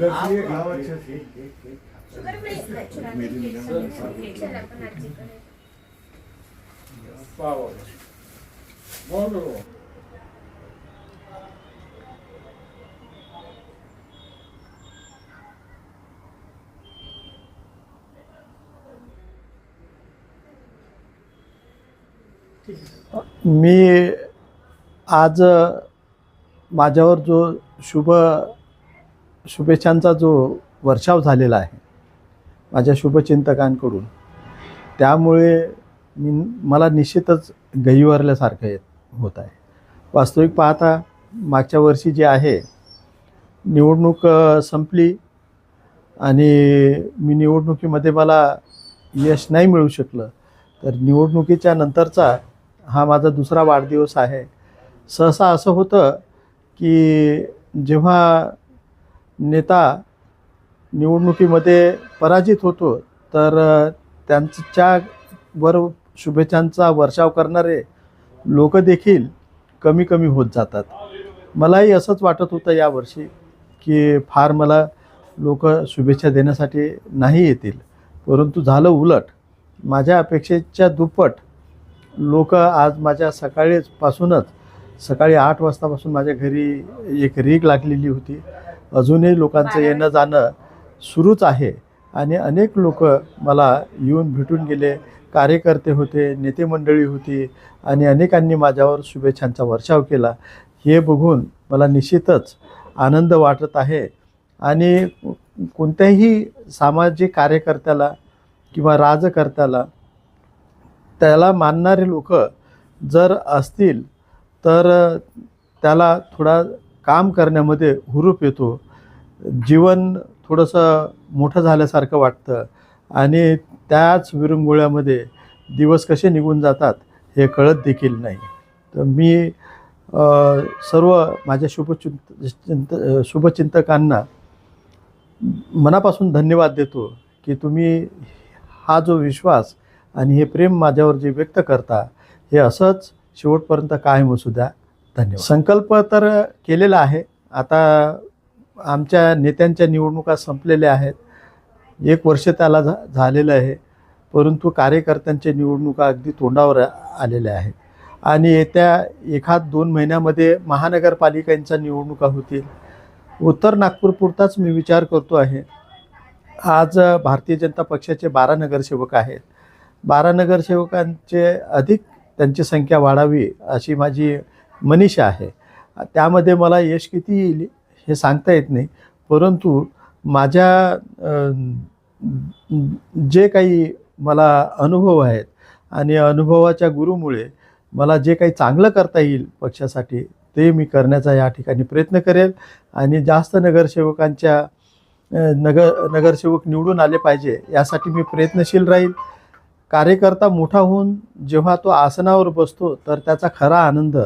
मी आज माझ्यावर जो शुभ शुभेच्छांचा जो वर्षाव झालेला आहे माझ्या शुभचिंतकांकडून त्यामुळे मी मला निश्चितच गहिवरल्यासारखं येत होत आहे. वास्तविक पाहता मागच्या वर्षी जे आहे निवडणूक संपली आणि मी निवडणुकीमध्ये मला यश नाही मिळू शकलं तर निवडणुकीच्या नंतरचा हा माझा दुसरा वाढदिवस आहे. सहसा असं होतं की जेव्हा नेता निवडणुकीमध्ये पराजित होतो तर त्यांच्या त्यांच्यावर शुभेच्छांचा वर्षाव करणारे लोक देखील कमी कमी होत जातात. मलाही असंच वाटत होतं यावर्षी की फार मला लोक शुभेच्छा देण्यासाठी नाही येतील. परंतु झालं उलट. माझ्या अपेक्षेच्या दुप्पट लोक आज माझ्या सकाळीपासूनच सकाळी आठ वाजतापासून माझ्या घरी एक रीग लागलेली होती. अजूनही लोकांचं येणं जाणं सुरूच आहे. आणि अनेक लोक मला येऊन भेटून गेले. कार्यकर्ते होते नेते मंडळी होती आणि अनेकांनी माझ्यावर शुभेच्छांचा वर्षाव केला. हे बघून मला निश्चितच आनंद वाटत आहे. आणि कोणत्याही सामाजिक कार्यकर्त्याला किंवा राजकर्त्याला त्याला मानणारे लोक जर असतील तर त्याला थोडा काम करण्यामध्ये हुरूप येतो. जीवन थोडंसं मोठं झाल्यासारखं वाटतं. आणि त्याच विरंगुळ्यामध्ये दिवस कसे निघून जातात हे कळत देखील नाही. तर मी सर्व माझ्या शुभचिंत चिंत शुभचिंतकांना मनापासून धन्यवाद देतो की तुम्ही हा जो विश्वास आणि हे प्रेम माझ्यावर जे व्यक्त करता हे असंच शेवटपर्यंत कायम असू द्या. धन्यवाद. संकल्प तर केलेला आहे. आता आमच्या नेत्यांच्या निवडणुका संपलेल्या आहेत. एक वर्ष त्याला झा झालेलं आहे. परंतु कार्यकर्त्यांच्या निवडणुका अगदी तोंडावर आलेल्या आहेत. आणि येत्या एखाद दोन महिन्यामध्ये महानगरपालिकांच्या निवडणुका होतील. उत्तर नागपूरपुरताच मी विचार करतो आहे. आज भारतीय जनता पक्षाचे बारा नगरसेवक आहेत. बारा नगरसेवकांचे अधिक त्यांची संख्या वाढावी अशी माझी मनीषा आहे. त्यामध्ये मला यश किती येईल हे सांगता येत नाही. परंतु माझ्या जे काही मला अनुभव आहेत आणि अनुभवाच्या गुरुमुळे मला जे काही चांगलं करता येईल पक्षासाठी ते मी करण्याचा या ठिकाणी प्रयत्न करेल आणि जास्त नगरसेवकांच्या नगर नगरसेवक निवडून आले पाहिजे यासाठी मी प्रयत्नशील राहील. कार्यकर्ता मोठा होऊन जेव्हा तो आसनावर बसतो तर त्याचा खरा आनंद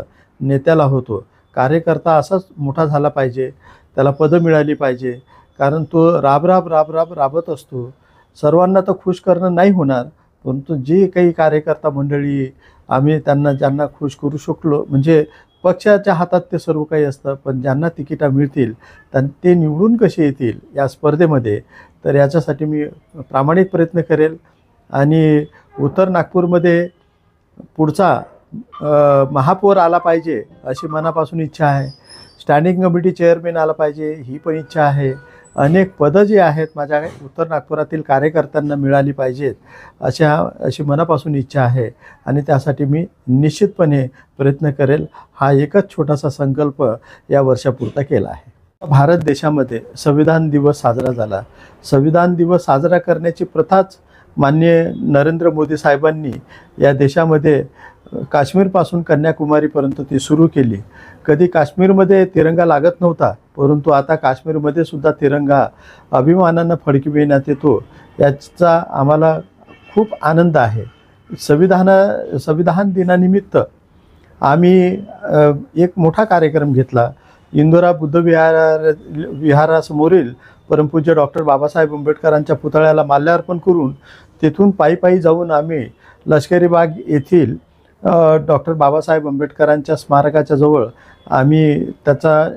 नेत्याला होतो. कार्यकर्ता असाच मोठा झाला पाहिजे. त्याला पदं मिळाली पाहिजे. कारण तो राब राब राब राब राबत असतो. सर्वांना तर खुश करणं नाही होणार. परंतु जे काही कार्यकर्ता मंडळी आम्ही त्यांना ज्यांना खुश करू शकलो म्हणजे पक्षाच्या हातात ते सर्व काही असतं पण ज्यांना तिकिटा मिळतील त्यां ते निवडून कसे येतील या स्पर्धेमध्ये तर याच्यासाठी मी प्रामाणिक प्रयत्न करेल. आणि उत्तर नागपूरमध्ये पुढचा महापौर आला पाहिजे अशी मनापासून इच्छा आहे. स्टँडिंग कमिटी चेअरमॅन आला पाहिजे ही पण इच्छा आहे. अनेक पदं जी आहेत माझ्या उत्तर नागपुरातील कार्यकर्त्यांना मिळाली पाहिजेत अशा अशी मनापासून इच्छा आहे आणि त्यासाठी मी निश्चितपणे प्रयत्न करेल. हा एकच छोटासा संकल्प या वर्षापुरता केला आहे. भारत देशामध्ये संविधान दिवस साजरा झाला. संविधान दिवस साजरा करण्याची प्रथाच मान्य नरेंद्र मोदी साहेबांनी या देशामध्ये काश्मीरपासून कन्याकुमारीपर्यंत ती सुरू केली. कधी काश्मीरमध्ये तिरंगा लागत नव्हता परंतु आता काश्मीरमध्ये सुद्धा तिरंगा अभिमानानं फडकविण्यात येतो याचा आम्हाला खूप आनंद आहे. संविधान संविधान दिनानिमित्त आम्ही एक मोठा कार्यक्रम घेतला. इंदोरा बुद्धविहार विहारासमोरील परमपूज्य डॉक्टर बाबासाहेब आंबेडकरांच्या पुतळ्याला माल्यार्पण करून तिथून पायी पायी जाऊन आम्ही लष्करी बाग येथील डॉक्टर बाबासाहेब आंबेडकरांच्या स्मारकाच्या जवळ आम्ही त्याचा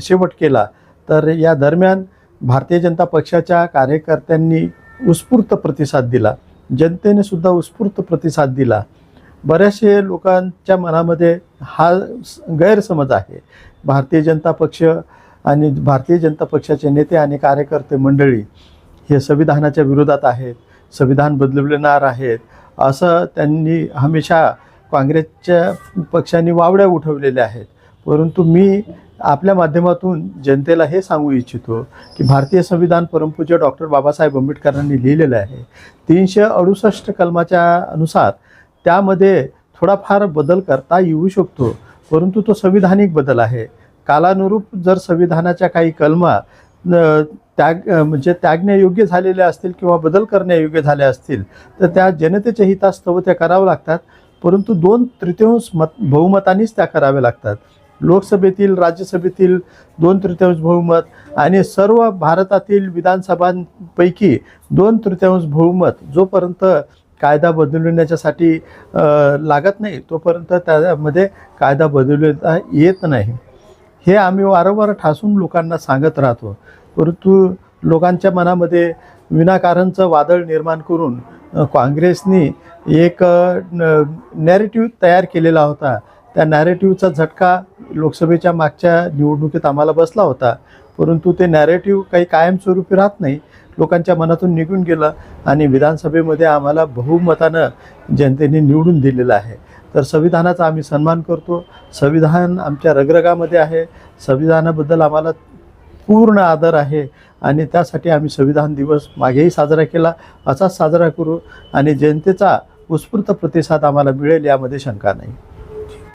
शेवट केला. तर या दरम्यान भारतीय जनता पक्षाच्या कार्यकर्त्यांनी उत्स्फूर्त प्रतिसाद दिला. जनतेने सुद्धा उत्स्फूर्त प्रतिसाद दिला. बऱ्याचशे लोकांच्या मनामध्ये हा स- गैरसमज आहे. भारतीय जनता पक्ष आणि भारतीय जनता पक्षाचे नेते आणि कार्यकर्ते मंडळी हे संविधानाच्या विरोधात आहेत संविधान बदलवणार आहेत असं त्यांनी हमेशा काँग्रेसच्या पक्षांनी वावड्या उठवलेल्या आहेत. परंतु मी आपल्या माध्यमातून जनतेला हे सांगू इच्छितो की भारतीय संविधान परमपूज्य डॉक्टर बाबासाहेब आंबेडकरांनी लिहिलेलं आहे. तीनशे अडुसष्ट कलमाच्या अनुसार त्यामध्ये थोडाफार बदल करता येऊ शकतो परंतु तो संविधानिक बदल आहे. कालानुरूप जर संविधानाच्या काही कलमा न, त्याग म्हणजे त्यागण्यायोग्य झालेल्या असतील किंवा बदल करण्यायोग्य झाल्या असतील तर त्या जनतेच्या हितास्तव त्या करावं लागतात. परंतु दोन तृतीयांश मत बहुमतानेच त्या कराव्या लागतात. लोकसभेतील राज्यसभेतील दोन तृतीयांश बहुमत आणि सर्व भारतातील विधानसभांपैकी दोन तृतीयांश बहुमत जोपर्यंत कायदा बदलण्याच्यासाठी लागत नाही तोपर्यंत त्यामध्ये कायदा बदलता येत नाही. हे आम्ही वारंवार ठासून लोकांना सांगत राहतो. परंतु लोकांच्या मनामध्ये विनाकारणचं वादळ निर्माण करून काँग्रेसनी एक नॅरेटिव्ह तयार केलेला होता. त्या नॅरेटिव्हचा झटका लोकसभेच्या मागच्या निवडणुकीत आम्हाला बसला होता. परंतु ते नॅरेटिव्ह काही कायमस्वरूपी राहत नाही. लोकांच्या मनातून निघून गेलं आणि विधानसभेमध्ये आम्हाला बहुमतानं जनतेने निवडून दिलेलं आहे. तर संविधानाचा आम्ही सन्मान करतो. संविधान आमच्या रगरगामध्ये आहे. संविधानाबद्दल आम्हाला पूर्ण आदर आहे आणि त्यासाठी आम्ही संविधान दिवस मागेही साजरा केला. असाच साजरा करू आणि जनतेचा उत्स्फूर्त प्रतिसाद आम्हाला मिळेल यामध्ये शंका नाही.